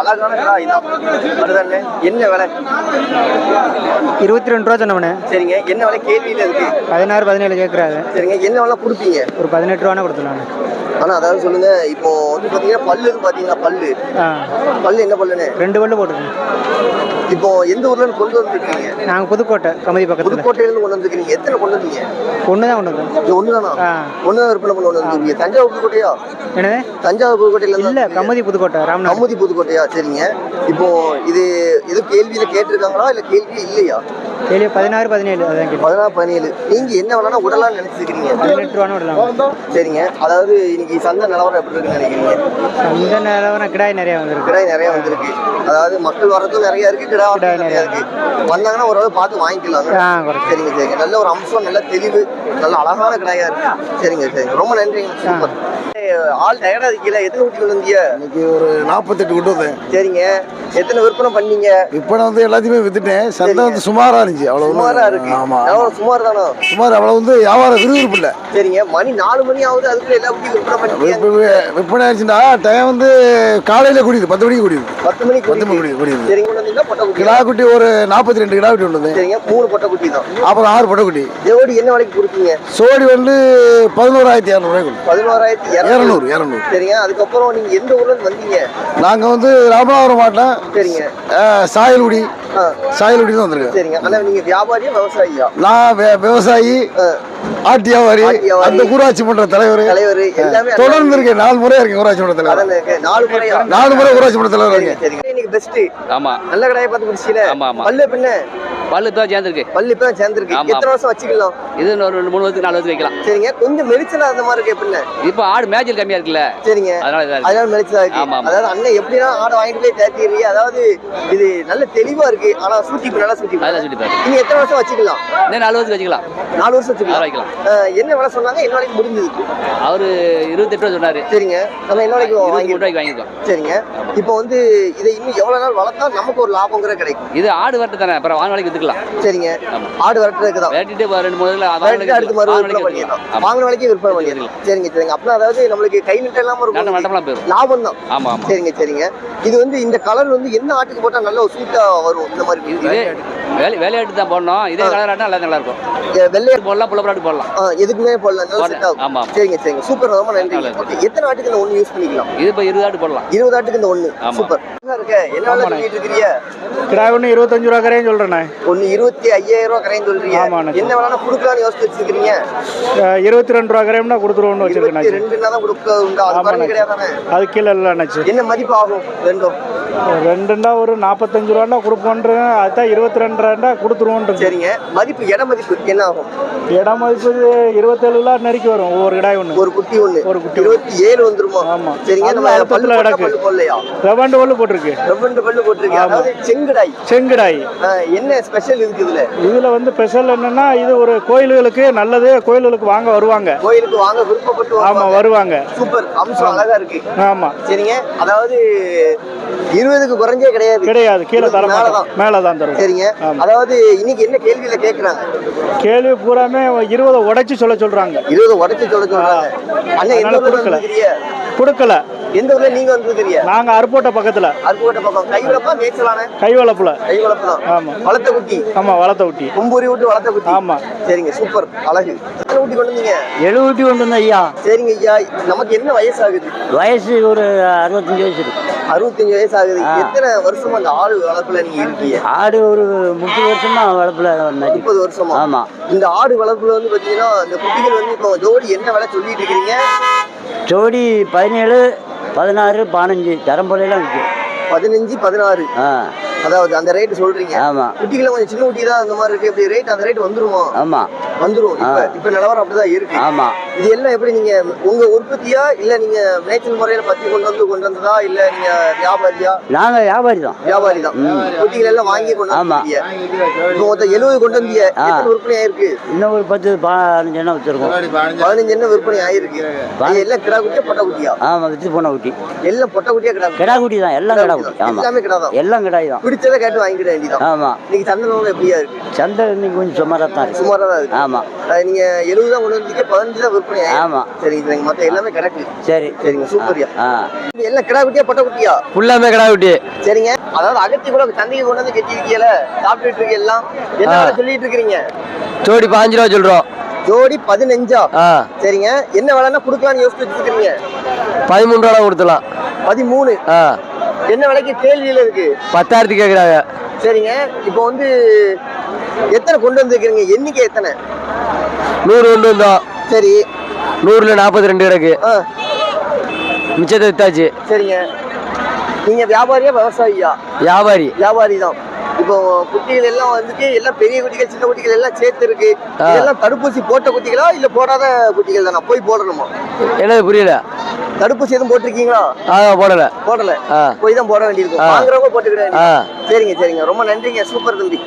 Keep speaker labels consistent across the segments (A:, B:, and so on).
A: அழகான கடா இதான் என்ன விலை?
B: இருபத்தி ரெண்டு ரூபா சொன்னவனே.
A: சரிங்க என்ன விலை கேள்வியில இருக்கு?
B: பதினாறு பதினேழு கேட்குறாரு.
A: சரிங்க என்ன விலை கொடுப்பீங்க?
B: ஒரு பதினெட்டு ரூபானா கொடுத்துடலாண்ணே
A: ஆனா அதாவது சொல்லுங்க இப்போ வந்து பாத்தீங்கன்னா பல்லு பாத்தீங்கன்னா பல்லு. பல்லு என்ன பல்லுன்னு
B: ரெண்டு பல்லு போட்டுருக்கேன்
A: இப்போ எந்த ஊர்ல இருந்து கொண்டு வந்திருக்கீங்க?
B: நாங்கள் புதுக்கோட்டை கமதி பக்கத்தில்.
A: புதுக்கோட்டையில இருந்து கொண்டு வந்திருக்கீங்க. எத்தனை கொண்டு வந்தீங்க?
B: ஒன்று தான் கொண்டு வந்தோம்.
A: இது ஒண்ணுதானா
B: ஆ.
A: ஒண்ணுதான் விற்பனை கொண்டு வந்திருக்கீங்க. தஞ்சாவூர் புதுக்கோட்டையா?
B: என்னது?
A: தஞ்சாவூர் புதுக்கோட்டையில
B: இல்லை கமதி புதுக்கோட்டை ராமநாதன்
A: கமுதி புதுக்கோட்டையா? சரிங்க இப்போ இது எது கேள்வியில கேட்டிருக்காங்களா இல்ல கேள்வி இல்லையா?
B: கேள்வி பதினாறு பதினேழு அதான் கேள்வி.
A: பதினாறு பதினேழு. நீங்க என்ன வேணா உடலாம்னு நினைச்சிருக்கீங்க.
B: பதினெட்டு ரூபான்னு விடலாம்.
A: சரிங்க. அதாவது இன்னைக்கு சந்தை நிலவரம் எப்படி இருக்குன்னு நினைக்கிறீங்க?
B: அந்த நிலவரம் கிடாய் நிறையா வந்திருக்கு.
A: கிடாய் நிறைய வந்திருக்கு. அதாவது மக்கள் வர்றதும் நிறைய இருக்கு கிடா வரதும் நிறைய இருக்கு. வந்தாங்கன்னா ஓரளவு பார்த்து வாங்கிக்கலாம் சரிங்க சரிங்க. நல்ல ஒரு அம்சம் நல்ல தெளிவு நல்ல அழகான கிடாயா இருக்கு. சரிங்க சரிங்க. ரொம்ப நன்றிங்க. சூப்பர். ஆள் டயர்டா இருக்கீங்களா? எத்தனை ஊட்டி கொண்டு வந்தீங்க?
C: இன்னைக்கு ஒரு நாற்பத்தெட்டு கொண்டு வந்தேன்.
A: சரிங்க. எத்தனை விற்பனை பண்ணீங்க?
C: நான் வந்து எல்லாத்தையுமே வித்துட்டேன். சந்தை வந்து சுமாரா இருந்துச்சு. அவ்வளவு
A: சுமாரா இருக்கு.
C: ஆமா.
A: எவ்வளவு சுமார் தானோ?
C: சுமார் அவ்வளவு வந்து வியாபாரம் விறுவிறுப்பு இல்லை.
A: சரிங்க. மணி நாலு மணி ஆகுது. அதுக்குள்ள எல்லா ஊட்டியும் விற்பனை
C: விற்ப- விற்பனை ஆயிடுச்சுன்னா டைம் வந்து காலையில குடியுது பத்து மணிக்கு குடியுது
A: பத்து மணிக்கு
C: பத்து மணிக்கு குடியுது
A: சரிங்க. பொட்டை குட்டி.
C: கிடா குட்டி ஒரு நாற்பத்தி ரெண்டு கிடா குட்டி வந்தேன்.
A: சரிங்க. மூணு பொட்டை குட்டி தான்.
C: அப்புறம் ஆறு பட்டை குட்டி.
A: ஜோடி என்ன விலைக்கு கொடுத்தீங்க?
C: சோடி வந்து பதினோராயிரத்தி இரநூறுவாய்க்கு
A: பதினோராயிரத்தி
C: இரநூறு. இரநூறு
A: சரிங்க. அதுக்கப்புறம் நீங்க எந்த ஊர்ல வந்தீங்க?
C: நாங்கள் வந்து ராமநாதபுரம் மாவட்டம்
A: சரிங்க.
C: சாயல்குடி.
A: ஆ.
C: சாயல்குடி தான் வந்திருக்கேன்.
A: சரிங்க. ஆனா நீங்க வியாபாரியா விவசாயியா?
C: நான் விவசாயி
A: ஆ,
C: ஆட்டு வியாபாரி
A: ஆட்டு வியாபாரி.
C: அந்த ஊராட்சி மன்ற தலைவர்.
A: தலைவர். எல்லாமே
C: தொடர்ந்து இருக்கேன். நாலு முறை இருக்கேன் ஊராட்சி மன்ற தலைவர்.
A: நாலு முறையா
C: நாலு முறை ஊராட்சி மன்ற தலைவர்
A: சரிங்க
C: இருக்கேன்.
A: இன்னைக்கு பெஸ்ட்
D: ஆமா.
A: நல்ல கடையை பார்த்து குடிச்சீல
D: ஆமா, ஆமா.
A: பல்லு பின்ன
D: பல்லு தான் சேர்ந்துருக்கு.
A: பல்லு இப்ப தான் சேர்ந்துருக்கு. எத்தனை வருஷம் வச்சுக்கலாம்?
D: இது இன்னொரு ரெண்டு மூணு வருஷத்துக்கு நாலு வருஷத்துக்கு வைக்கலாம்.
A: சரிங்க. கொஞ்சம் மெரிச்சலா இருந்த மாதிரி இருக்கு பின்ன.
D: இப்போ ஆடு மேய்ச்சல் கம்மியா இருக்குல்ல?
A: சரிங்க.
D: அதனால இதா இருக்கு.
A: அதனால மெரிச்சலா இருக்கு.
D: ஆமா, ஆமா.
A: அதாவது அண்ணன் எப்படின்னா ஆடை வாங்கிட்டு போய் தேத்திடுறீங்க அதாவது இது நல்ல தெளிவா இருக்கு. ஆனா சூட்டி நல்லா சூட்டி
D: அதெல்லாம் சுட்டி பாரு.
A: நீங்க எத்தனை வருஷம் வச்சுக்கலாம்?
D: இன்னும் நாலு வருஷத்துக்கு வச்சுக்கலாம்.
A: நாலு வருஷம் வச்சுக்கலாம்.
D: நாலு வைக்கலாம்.
A: அஹ், என்ன விலை சொன்னாங்க? என்ன வரைக்கும் முடிஞ்சது.
D: அவரு இருபத்தெட்டு ரூபா சொன்னாரு.
A: சரிங்க. நம்ம என்ன வரைக்கும்
D: இருபத்தி மூணு
A: வாங்கிருக்கோம்
D: ரூபாய்க்கு வாங்கியிருக்கோம்.
A: சரிங்க. இப்போ வந்து இதை இன்னும் எவ்வளவு நாள் வளர்த்தா நமக்கு ஒரு லாபங்கிற கிடைக்கும்.
D: இது ஆடு வரட்டு தானே. அப்புறம் வாங்க வேலைக்கு வித்துக்கலாம்.
A: சரிங்க.
D: ஆமா.
A: ஆடு வரட்டுறதுக்கு தான்
D: வேட்டிட்டு ஒரு ரெண்டு மூணு
A: அடுத்து பண்ணிடலாம். வாங்கின வேலைக்கு விற்பனை பண்ணிடலாம் சரிங்க சரிங்க. அப்படின்னா அதாவது நம்மளுக்கு கை நிட்ட இல்லாம இருக்கும்
D: போயிடும்.
A: லாபம் தான்
D: ஆமா ஆமா.
A: சரிங்க சரிங்க. இது வந்து இந்த கலர் வந்து எந்த ஆட்டுக்கு போட்டா நல்ல ஒரு சூட்டா வரும்? இந்த மாதிரி
D: இதே வேலை வேலையாட்டு தான் போடணும். இதே கலர் ஆட்டா நல்லா நல்லா இருக்கும்.
A: எ- வெள்ளை
D: போடலாம் புள்ளப்படாட்டு போடலாம்.
A: எதுக்குமே போடலாம். நல்ல செட் ஆகும்.
D: ஆமா.
A: சரிங்க சரிங்க. சூப்பர் ரொம்ப நன்றி
D: நல்லது.
A: ஓகே எத்தனை ஆட்டுக்கு இந்த ஒன்று யூஸ் பண்ணிக்கலாம்?
D: இது இப்போ இருபது ஆட்டு போடலாம்.
A: இருபது ஆட்டுக்கு இந்த ஒன்று. சூப்பர் இருக்க? என்ன வேலை சொல்லிட்டு இருக்கிறீங்க?
B: ஒன்று இருபத்தஞ்சு ரூபா கரையும் சொல்கிறேண்ணே
A: ஒன்னு இருபத்தி ஐயாயிரம் ரூபாய் கரையும் சொல்றீங்க. என்ன வேணா யோசிச்சு வச்சிருக்கீங்க
B: இருபத்தி ரெண்டு ரூபா வச்சிருக்கேன்
A: தான் கொடுக்க உண்டா அது குறைஞ்சு கிடையாதானே?
B: அது கீழே இல்லை அண்ணாச்சி
A: என்ன மதிப்பு ஆகும்? ரெண்டும்
B: ரெண்டுண்டா ஒரு நாற்பத்தஞ்சு ரூபாண்டா கொடுப்போன்றேன். அதுதான் இருபத்தி ரெண்டு ரூபாண்டா கொடுத்துருவோன்றது.
A: சரிங்க. மதிப்பு இட மதிப்பு என்ன ஆகும்?
B: இடம் மதிப்பு இருபத்தேழுல நெருக்கி வரும். ஒவ்வொரு கிடாய் ஒன்று
A: ஒரு குட்டி ஒண்ணு.
B: ஒரு குட்டி
A: இருபத்தி ஏழு வந்துருமா?
B: ஆமா.
A: சரிங்க. நம்ம பல்லு
B: அழுத்தத்துல
A: போட்டா
B: கிடக்கு. ரெவண்டு பல்லு போட்டிருக்கு.
A: ரெண்டு பல்லு போட்டிருக்கு. அதாவது செங்குடாய்.
B: செங்கிடாய்.
A: என்ன ஸ்பெஷல் இருக்கு இதுல?
B: இதுல வந்து ஸ்பெஷல் என்னன்னா இது ஒரு கோயில்களுக்கு நல்லது. கோயில்களுக்கு வாங்க வருவாங்க.
A: கோயிலுக்கு வாங்க விருப்பப்பட்டு
B: ஆமா
A: வருவாங்க. சூப்பர். அம்சம் அழகா இருக்கு.
B: ஆமா.
A: சரிங்க. அதாவது இருபதுக்கு குறைஞ்சே கிடையாது.
B: கிடையாது. கீழே தர
A: மேலதான்.
B: மாட்டோம் மேலதான் தரும்
A: சரிங்க. அதாவது இன்னைக்கு என்ன கேள்வியில கேக்குறாங்க
B: கேள்வி பூராமே இருபதை உடைச்சு சொல்ல சொல்றாங்க.
A: இருபது உடச்சு சொல்ல சொல்றாங்க.
B: அதனால
A: ஊர்ல
B: கொடுக்கல. கொடுக்கல.
A: எந்த ஊர்ல நீங்க வந்துருக்கிறிய
B: நாங்க அருப்போட்டை பக்கத்துல.
A: அருப்புக்கோட்டை பக்கம். கை வளப்பா மேய்ச்சலான?
B: கை வளப்புல
A: கை வளப்பு தான்.
B: ஆமா.
A: வளர்த்த குட்டி.
B: ஆமா வளர்த்த ஊட்டி
A: கும்பூரி விட்டு வளர்த்த குட்டி.
B: ஆமா.
A: சரிங்க சூப்பர். அழகு. எத்தனை குட்டி கொண்டு வந்தீங்க?
E: எழுபத்தி கொண்டு வந்த ஐயா.
A: சரிங்க ஐயா. நமக்கு என்ன வயசு ஆகுது
E: வயசு ஒரு அறுபத்தஞ்சு வயசு இருக்கு.
A: அறுபத்தஞ்சு வயசு ஆகுது. எத்தனை வருஷமா அந்த ஆடு வளர்ப்புல நீங்க இருக்கீங்க?
E: ஆடு ஒரு முப்பது வருஷமா வளர்ப்புல
A: முப்பது வருஷமா?
E: ஆமா.
A: இந்த ஆடு வளர்ப்புல வந்து பாத்தீங்கன்னா இந்த குட்டிகள் வந்து இப்போ ஜோடி என்ன விலை சொல்லிட்டு இருக்கிறீங்க
E: ஜோடி பதினேழு பதினாறு பதினஞ்சு தரம்புலையெல்லாம் இருக்கு.
A: பதினஞ்சு பதினாறு. அதாவது அந்த ரேட் சொல்றீங்க.
E: ஆமா.
A: குட்டிகளை கொஞ்சம் சின்ன குட்டி தான் அந்த மாதிரி இருக்கு. இப்படி ரேட் அந்த ரேட் வந்துருமா?
E: ஆமா.
A: வந்துரும். இப்ப நிலவரம் அப்படிதான் இருக்கு.
E: ஆமா.
A: இது எல்லாம் எப்படி நீங்க உங்க உற்பத்தியா? இல்ல நீங்க மேய்ச்சல் முறையில பத்தி கொண்டு வந்து கொண்டு வந்ததா? இல்ல நீங்க வியாபாரியா?
E: நாங்க வியாபாரி தான்.
A: வியாபாரி தான். குட்டிகள் எல்லாம் வாங்கி கொண்டு
E: ஆமா.
A: இப்போ மொத்தம் எழுபது கொண்டு வந்தீங்க. எத்தனை விற்பனை ஆயிருக்கு?
E: இன்னும் ஒரு பத்து பதினஞ்சு எண்ணம் வச்சிருக்கோம்.
A: பதினஞ்சு. என்ன விற்பனை ஆயிருக்கு. இது எல்லாம் கிடா குட்டியா பொட்டை குட்டியா?
E: ஆமா வித்து போன குட்டி.
A: எல்லாம் பொட்டை குட்டியா கிடா
E: கிடா குட்டி தான். எல்லாம் கிடா குட்டி. ஆமா.
A: எல்லாமே கிடா தான்.
E: எல்லாம் கிடாய் தான்.
A: பிடிச்சதை கேட்டு வாங்கிக்கிட வேண்டியதான்
E: ஆமா.
A: இன்னைக்கு சந்தை எப்படியா இருக்கு?
E: சந்தை இன்னைக்கு கொஞ்சம் சுமாராக தான் இருக்கு.
A: சுமாரா தான் இருக்கு.
E: ஆமா.
A: நீங்க எழுபது தான் கொண்டு வந்தீங்க பதினஞ்சு தான் விற்பனை.
E: ஆமா.
A: சரிங்க சரிங்க மொத்தம் எல்லாமே கிடக்கு
E: சரி.
A: சரிங்க சூப்பர்யா. இது எல்லாம் கிடா குட்டியா பட்ட குட்டியா?
F: ஃபுல்லாமே கிடா குட்டி.
A: சரிங்க. அதாவது அகத்தி கூட சந்தைக்கு கொண்டு வந்து கட்டி இருக்கீல சாப்பிட்டுட்டு இருக்கு எல்லாம் என்ன சொல்லிட்டு இருக்கிறீங்க?
F: ஜோடி பாஞ்சு ரூபா சொல்றோம்.
A: ஜோடி பதினஞ்சா?
F: ஆ.
A: சரிங்க. என்ன விலைன்னா கொடுக்கலாம்னு யோசிச்சு வச்சிருக்கீங்க
F: பதிமூணு ரூபா கொடுத்துலாம்
A: பதிமூணு. என்ன விலைக்கு கேள்வியில இருக்கு?
F: பத்தாயிரத்துக்கு கேட்குறாங்க.
A: சரிங்க. இப்போ வந்து எத்தனை கொண்டு வந்திருக்கிறீங்க? எண்ணிக்கை எத்தனை?
F: நூறு கொண்டு வந்தோம்.
A: சரி.
F: நூறுல நாற்பத்தி ரெண்டு கிடக்கு மிச்சத்தை வித்தாச்சு.
A: சரிங்க. நீங்க வியாபாரியா விவசாயியா?
F: வியாபாரி.
A: வியாபாரி தான். இப்போ குட்டிகள் எல்லாம் வந்துட்டு எல்லாம் பெரிய குட்டிகள் சின்ன குட்டிகள் எல்லாம் சேர்த்து இருக்கு. இதெல்லாம் தடுப்பூசி போட்ட குட்டிகளா இல்ல போடாத குட்டிகள் தானா? போய் போடணுமா?
F: என்னது புரியல.
A: தடுப்பூசி எதுவும் போட்டிருக்கீங்களா?
F: ஆ போடல.
A: போடல. போய் தான் போட வேண்டியிருக்கும். வாங்குறவங்க போட்டுக்கிட
F: ஆ.
A: சரிங்க சரிங்க. ரொம்ப நன்றிங்க. சூப்பர் தம்பி.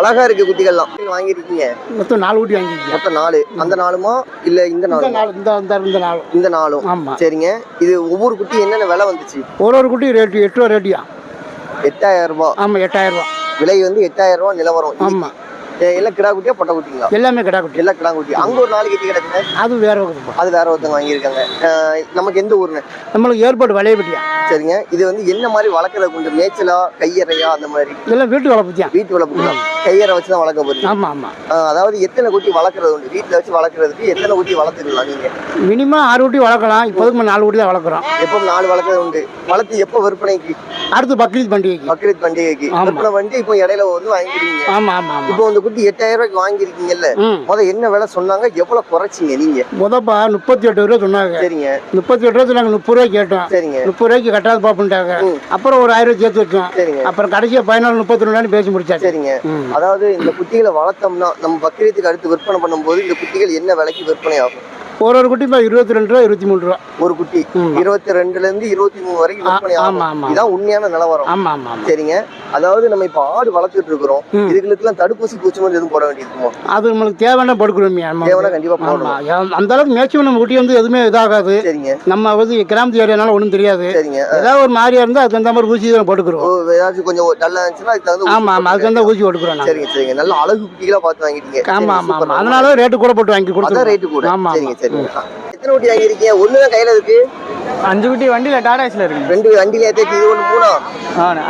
A: அழகா இருக்கு குட்டிகள்லாம். வாங்கியிருக்கீங்க?
B: மொத்தம் நாலு ஊட்டி வாங்கிக்கோங்க
A: மொத்தம் நாலு. அந்த நாளுமா இல்ல இந்த
B: நாள் இந்த இந்த இந்த நாள்
A: இந்த நாளும்
B: ஆமா.
A: சரிங்க. இது ஒவ்வொரு குட்டி என்னென்ன விலை வந்துச்சு?
B: ஒரு ஒரு குட்டி ரேட்டு எட்டு ரூபா ரேட்டியா
A: எட்டாயிரம் ரூபாய்
B: ஆமாம் எட்டாயிரம் ரூபா.
A: விலை வந்து எட்டாயிரம் ரூபாய் நிலவரம்.
B: ஆமாம்
A: எ- எல்லாம் கிடா குட்டியா பொட்டை குட்டிங்களா?
B: எல்லாமே கிடா குட்டி.
A: எல்லாம் கிடா குட்டி. அங்க ஒரு நாளைக்கு கிடக்குங்க?
B: அது வேற வகுப்புப்பா
A: அது வேற ஒருத்தவங்க வாங்கியிருக்காங்க. நமக்கு எந்த ஊருன்னு?
B: நம்மளுக்கு ஏற்பாடு விளையப்பட்டியா?
A: சரிங்க. இது வந்து என்ன மாதிரி வளர்க்குறது கொஞ்சம் மேய்ச்சலா கையறையா அந்த மாதிரி?
B: இதெல்லாம் வீட்டு வளர்ப்புத்தியா
A: வீட்டு வளர்ப்பு கையறை வச்சு தான் வளர்க்க போறீங்க.
B: ஆமாம் ஆமாம்
A: அதாவது எத்தனை குட்டி வளர்க்குறது உண்டு? வீட்டில் வச்சு வளர்க்குறதுக்கு எத்தனை குட்டி வளர்த்துக்கலாம் நீங்க?
B: மினிமம் ஆறு குட்டி வளர்க்கலாம். இப்போதுக்கு நாலு குட்டி தான் வளர்க்குறோம்.
A: எப்போ நாலு வளர்க்குறது உண்டு. வளர்த்து எப்போ விற்பனைக்கு?
B: அடுத்து பக்ரீத் பண்டிகைக்கு.
A: பக்ரீத் பண்டிகைக்கு.
B: ஆமா.
A: விற்பனை வந்து இப்போ இடையில வந்து வாங்கிக்கிறீங்க.
B: ஆமாம் ஆமாம் ஆமாம்
A: இப்போ அந்த குட்டி எட்டாயிரம் ரூபாய்க்கு வாங்கியிருக்கீங்கல்ல
B: ம்.
A: முத என்ன விலை சொன்னாங்க? எவ்வளவு குறைச்சிங்க நீங்க?
B: முதப்பா முப்பத்தி எட்டு ரூபா சொன்னாங்க.
A: சரிங்க.
B: முப்பத்தி எட்டு ரூபா சொன்னாங்க முப்பது ரூபாய்க்கு கேட்டோம்.
A: சரிங்க.
B: முப்பது ரூபாய்க்கு கட்டாது பார்ப்போம்ட்டாங்க
A: ம்.
B: அப்புறம் ஒரு ஆயிரம் ரூபாய் சேர்த்து வச்சோம்.
A: சரிங்க.
B: அப்புறம் கடைசியாக பதினாலு முப்பத்தி ரெண்டு பேசி முடிச்சாச்சு.
A: சரிங்க. அதாவது இந்த குட்டிகளை வளர்த்தோம்னா நம்ம பக்ரீத்துக்கு அடுத்து விற்பனை பண்ணும்போது இந்த குட்டிகள் என்ன விலைக்கு விற்பனை ஆகும்
B: ஒரு ஒரு குட்டி இப்போ இருபத்தி ரெண்டு ரூபா இருபத்தி மூணு ரூபா.
A: ஒரு குட்டி. இருபத்தி ரெண்டுல இருந்து இருபத்தி மூணு வரைக்கும் விற்பனை
B: ஆமா,
A: ஆகும்
B: ஆமா.
A: இதான் உண்மையான நிலவரம்.
B: ஆமாம் ஆமாம் ஆமாம்
A: சரிங்க. அதாவது நம்ம இப்ப ஆடு வளர்த்துட்டு இருக்கிறோம்.
B: ம்.
A: இதுகளுக்கெல்லாம் தடுப்பூசி பூச்சி மருந்து எதுவும் போட வேண்டியிருக்குமோ?
B: அது நம்மளுக்கு தேவையான படுக்கிறோம்
A: தேவைன்னா கண்டிப்பா போடணும்.
B: அந்த அளவுக்கு மேய்ச்சி நம்ம குட்டி வந்து எதுவுமே இதாகாது.
A: சரிங்க.
B: நம்ம வந்து கிராமத்து ஏரியானால ஒன்றும் தெரியாது.
A: சரிங்க.
B: ஏதாவது ஒரு மாதிரியா இருந்தால் அதுக்கு தகுந்த மாதிரி ஊசி தான் போட்டுக்கிறோம்
A: ஏதாச்சும் கொஞ்சம் டல்லா இருந்துச்சுன்னா அதுக்கு தகுந்த
B: ஆமாம் ஆமாம் அதுக்கு. தகுந்த ஊசி போட்டுக்கிறோம்
A: சரிங்க சரிங்க. நல்ல அழகு குட்டிகளா பார்த்து வாங்கிட்டீங்க.
B: ஆமாம் ஆமாம். ஆமாம் அதனால ரேட்டு கூட போட்டு வாங்கி
A: அதான்
B: கொடுத்துருவோம்
A: ரேட்டு கூட.
B: ஆமாம்
A: சரிங்க
B: ஆமாம்
A: சரிங்க. எத்தனை குட்டி வாங்கியிருக்கீங்க? ஒண்ணுதான் கையில இருக்கு.
G: அஞ்சு குட்டி வண்டியில் டாடாஸில் இருக்குங்க
A: ரெண்டு வண்டியில ஏற்றி இது ஒண்ணு மூணா?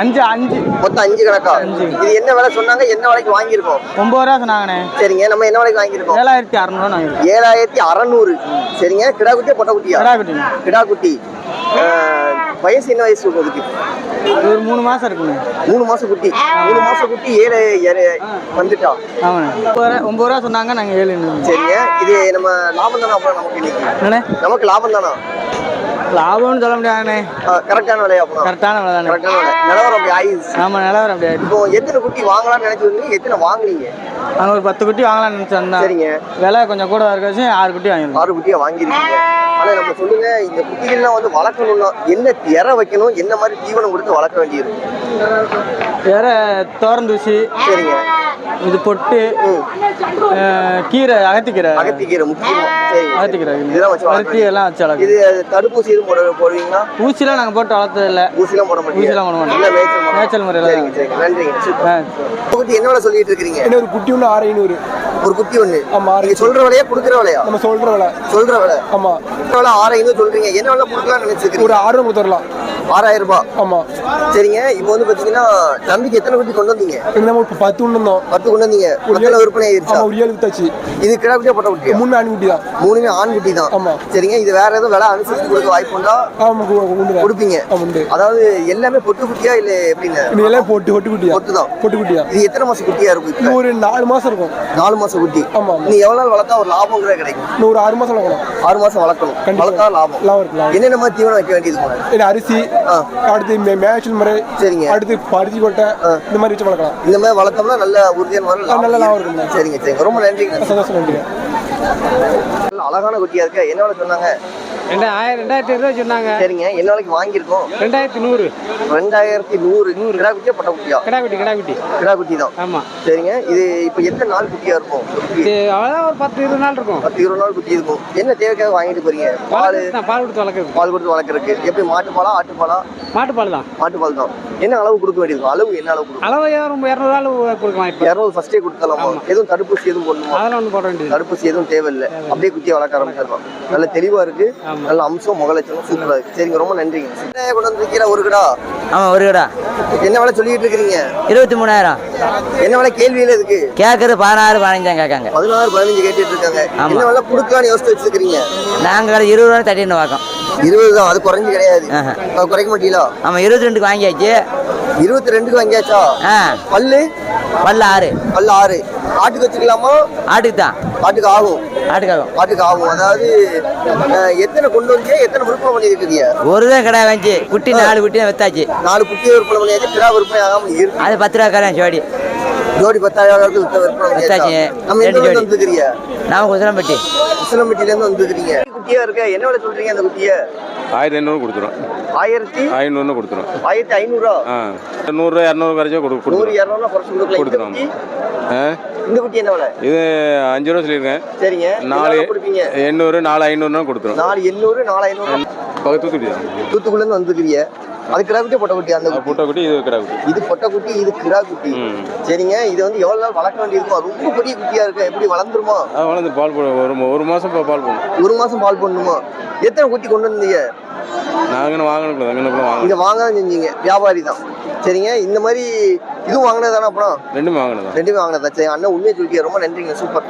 G: அஞ்சு அஞ்சு.
A: மொத்தம் அஞ்சு கணக்கா? இது என்ன விலை சொன்னாங்க? என்ன விலைக்கு வாங்கியிருக்கோம்?
G: ஒம்பது ரூபா சொன்னாங்கண்ணே.
A: சரிங்க நம்ம என்ன விலைக்கு வாங்கியிருக்கோம்?
G: ஏழாயிரத்தி வாங்கிருக்கோம்
A: ஏழாயிரத்தி அறநூறு. சரிங்க கிடா குட்டியா பொட்டை குட்டியா?
G: கடா குட்டிங்க
A: கிடா குட்டி. வயசு என்ன வயசு
G: இது ஒரு மூணு மாதம் இருக்குங்க.
A: மூணு மாசம் குட்டி. மூணு மாசம் குட்டி ஏழு ஏழு வந்துட்டா?
G: ஆமாண்ணே ஒம்பது ரூபா சொன்னாங்க நாங்கள் ஏழு
A: சரிங்க. இது நம்ம லாபம் தானே அப்புறம் நமக்கு இன்னைக்கு? நமக்கு லாபம் தானா?
G: லாபம்னு சொல்ல முடியாதுண்ணே.
A: கரெக்டான விலையா
G: கரெக்டான விலை தானே.
A: நிலவரம் அப்படி ஆயிடுச்சு.
G: ஆமாம் நிலவரம் அப்படியே
A: இப்போ எத்தனை குட்டி வாங்கலாம்னு நினைச்சிருந்தீங்க எத்தனை வாங்குறீங்க
G: நாங்கள் ஒரு பத்து குட்டி வாங்கலாம்னு நினச்சோம்
A: சரிங்க.
G: விலை கொஞ்சம் கூட இருக்க வச்சு ஆறு குட்டி வாங்கிருக்கோம்
A: ஆறு குட்டியா வாங்கியிருக்கீங்க. ஆனா நம்ம சொல்லுங்க இந்த குட்டிகள்லாம் வந்து வளர்க்கணும்னா என்ன இற வைக்கணும்? என்ன மாதிரி தீவனம் கொடுத்து வளர்க்க வேண்டியிருக்கும்
G: வேற தோரந்தூசி
A: சரிங்க.
G: இது பொட்டு கீரை அகத்திக்கீரை.
A: அகத்திக்கீரை முக்கியமா.
G: அகத்திக்கீரை.
A: இதெல்லாம் வச்சு
G: எல்லாம் வச்சு வளர்க்குது
A: இது தடுப்பூசி எதுவும் போட போடுவீங்களா?
G: ஊசிலாம் நாங்கள் போட்டு வளர்த்தது இல்லை
A: ஊசிலாம் போட மாட்டீங்க.
G: ஊசிலாம் போட மாட்டோம்.
A: இல்ல மேய்ச்சல் முறை.
G: மேய்ச்சல் முறையில
A: நன்றிங்க. சூப்பர்.
G: ஆ.
A: குட்டி என்ன விலை சொல்லிட்டு இருக்கீங்க
C: இன்னும் ஒரு குட்டி ஒன்று ஆறு ஐநூறு.
A: ஒரு குட்டி ஒண்ணு.
C: ஆமா ஆறு
A: நீங்க சொல்ற விலையா கொடுக்குற விலையா?
C: நம்ம சொல்ற விலை.
A: சொல்ற விலை.
C: ஆமா.
A: விலை ஆறு ஐநூறு சொல்றீங்க. என்ன விலை கொடுக்கலாம்னு நினைச்சிருக்கீங்க?
C: ஒரு ஆறு கொடுத்துடலாம்
A: ஆறாயிரம் ரூபாய்.
C: ஆமா.
A: சரிங்க. இப்போ வந்து பாத்தீங்கன்னா தம்பிக்கு எத்தனை குட்டி கொண்டு வந்தீங்க?
C: நம்ம இப்போ பத்து ஒன்று இருந்தோம்
A: பத்து கொண்டு வந்தீங்க. விற்பனை ஆயிருச்சா.
C: ஆமா ஒரு ஏழு வித்தாச்சு.
A: இது கிடா குட்டியா பொட்டை குட்டியா?
C: மூணு ஆணி குட்டி தான்
A: மூணுமே ஆண் குட்டி தான்.
C: ஆமா.
A: சரிங்க இது வேற எதுவும் விலை அனுசரிச்சு கொடுக்க வாய்ப்பு உண்டா?
C: ஆமா.
A: கொடுப்பீங்க. அதாவது எல்லாமே பொட்டு குட்டியா இல்ல எப்படின்னு
C: இது எல்லாம் போட்டு பொட்டு குட்டியா?
A: பொட்டு தான்.
C: பொட்டு குட்டியா?
A: இது எத்தனை மாசம் குட்டியா இருக்கும்
C: இது ஒரு நாலு மாசம் இருக்கும்.
A: நாலு மாசம் குட்டி.
C: ஆமா
A: நீ எவ்வளவு நாள் வளர்த்தா ஒரு லாபங்கிற கிடைக்கும்.
C: ஒரு ஆறு மாசம் வளர்க்கணும்
A: ஆறு மாசம் வளர்க்கணும். வளர்த்தா லாபம்.
C: லாபம்.
A: என்னென்ன மாதிரி தீவனம் வைக்க வேண்டியது
C: இது அரிசி. அடுத்து மே- மேய்ச்சல் முறை
A: சரிங்க.
C: அடுத்து பருத்தி கொட்டை இந்த மாதிரி வச்சு வளர்க்கலாம்.
A: இந்த மாதிரி வளர்த்தோம்னா நல்ல உறுதியான
C: நல்ல
A: லாபம்
C: லாபம்
A: இருக்கும்.
C: இருக்குங்க.
A: சரிங்க ரொம்ப நன்றிங்க.
C: சந்தோஷம்
A: அழகான குட்டியா இருக்கு? என்ன விலை சொன்னாங்க?
G: ரெண்டு ஆயிரம் ரெண்டாயிரத்தி இருபது சொன்னாங்க.
A: சரிங்க. என்ன விலைக்கு வாங்கியிருக்கோம்?
G: ரெண்டாயிரத்தி நூறு.
A: ரெண்டாயிரத்தி நூறு. நூறு. கிடா குட்டியா பட்ட குட்டியா?
G: கிடா குட்டி கிடா குட்டி.
A: கிடா குட்டி தான். சரிங்க. இது இப்போ எத்தனை நாள் குட்டியா இருக்கும்?
G: அவ்வளோதான் ஒரு பத்து இருபது நாள் இருக்கும்.
A: பத்து இருபது நாள் குட்டி இருக்கும். என்ன தேவைக்காக வாங்கிட்டு போறீங்க?
G: பால்
A: பால்
G: கொடுத்து வளர்க்குறது.
A: பால் கொடுத்து வளர்க்குறதுக்கு. எப்படி மாட்டு பாலா ஆட்டு பாலா
G: மாட்டுப்பால் தான்.
A: மாட்டு பால் தான். என்ன அளவு கொடுக்க வேண்டியிருக்கும் அளவு என்ன அளவு
G: அளவு இரநூறு கொடுக்கலாம் இப்போ.
A: இரநூறு ஃபர்ஸ்டே கொடுத்தலாமா எதுவும் தடுப்பூசி எதுவும் போடணுமா?
G: அதெல்லாம் ஒன்றும் போட வேண்டியது
A: தடுப்பூசி எதுவும் தேவையில்லை. அப்படியே குட்டியை வளர்க்க ஆரம்பிச்சிடலாம். நல்ல தெளிவா இருக்கு. நல்ல அம்சம் முகலட்சணம் சூப்பரா இருக்கு. சரிங்க ரொம்ப நன்றிங்க. என்ன கொண்டு வந்திருக்கிற ஒரு கடா?
E: ஆமாம் ஒரு கடா.
A: என்ன விலை சொல்லிட்டு இருக்கிறீங்க?
E: இருபத்தி மூணாயிரம்.
A: என்ன விலை கேள்வியில இருக்கு?
E: கேட்குறது பதினாறு பதினஞ்சாம் கேட்காங்க.
A: பதினாறு பதினஞ்சு கேட்டுட்டு இருக்காங்க. என்ன விலை கொடுக்கலாம்னு யோசிச்சு வச்சிருக்கீங்க
E: நாங்கள் இருபது ரூபா தட்டின்னு பார்க்கோம்
A: இருபது தான் அது குறைஞ்சு கிடையாது. குறைக்க மாட்டீங்களா?
E: ஆமாம் இருபத்தி ரெண்டுக்கு வாங்கியாச்சு.
A: இருபத்தி ரெண்டுக்கு வாங்கியாச்சா? பல்லு?
E: பல்ல ஆறு.
A: பல்லு ஆறு. ஆட்டுக்கு வச்சுக்கலாமா?
E: ஆட்டுக்கு தான்.
A: ஆட்டுக்கு ஆகும்.
E: ஆட்டுக்காகும்
A: ஆட்டுக்கு ஆகும். அதாவது எத்தனை கொண்டு வந்தீங்க எத்தனை விற்பனை பண்ணியிருக்கிறீங்க?
E: ஒரு தான் கடை வாங்கி குட்டி நாலு குட்டி தான் வித்தாச்சு.
A: நாலு குட்டியை விற்பனை பண்ணியாச்சு கிடா விற்பனை ஆகாம இருக்கு.
E: அது பத்து ரூபா கடன் ஜோடி
A: ஜோடி பத்தாயிரம் விற்பனை பண்ணியாச்சா?
E: வித்தாச்சு.
A: நம்ம எந்த
E: ஜோடி.
A: வந்துருக்கிறீங்க?
E: நாம குசலம்பட்டி
A: உசிலம்பட்டியில இருந்து வந்துருக்கிறீங்க. குட்டியா இருக்க? என்ன விலை சொல்றீங்க அந்த குட்டிய?
H: ஆயிரத்தி ஐநூறு கொடுத்துரும்.
A: ஆயிரத்தி
H: ஐநூறுனு கொடுத்துரும்.
A: ஆயிரத்தி ஐநூறுரூவா
H: ஆ நூறு இரநூறு வரைக்கும் கொடு
A: நூறு இரநூறுவா குறைச்சு கொடுக்கலாம். இந்த
H: கொடுத்துரும்.
A: குட்டி?
H: ஆ?
A: இந்த குட்டி என்ன விலை?
H: இது அஞ்சு ரூபா சொல்லியிருக்கேன்.
A: சரிங்க.
H: நாலு எண்ணூறு நாலு ஐநூறுனா கொடுத்துரும்.
A: நாலு எண்ணூறு நாலு ஐநூறு.
H: பக்கத்து
A: தூத்துக்குள்ள இருந்து வந்துருக்கிறீங்க. அது கிடா குட்டி பொட்டை குட்டி அந்த குட்டி.
H: புட்டை குட்டி இது கடை குட்டி
A: இது பொட்டை குட்டி இது கிடா குட்டி
H: ம்.
A: சரிங்க இது வந்து எவ்வளவு நாள் வளர்க்க வேண்டியிருக்கும் ரொம்ப பெரிய குட்டியா இருக்கு. எப்படி வளர்ந்துருமா?
H: வளர்ந்து பால் போட ஒரு மாதம் பால் போடணும்.
A: ஒரு மாசம் பால் பண்ணணுமா எத்தனை குட்டி கொண்டு வந்தீங்க?
H: நாங்கள் வாங்கணும்
A: இங்க வாங்க செஞ்சீங்க வியாபாரி தான். சரிங்க இந்த மாதிரி இதுவும் வாங்கினது தானே அப்புறம்?
H: ரெண்டுமே வாங்கணும் தான்.
A: ரெண்டுமே வாங்கினதா சரி அண்ணன் உண்மையை சொல்லிக்க ரொம்ப நன்றிங்க சூப்பர்.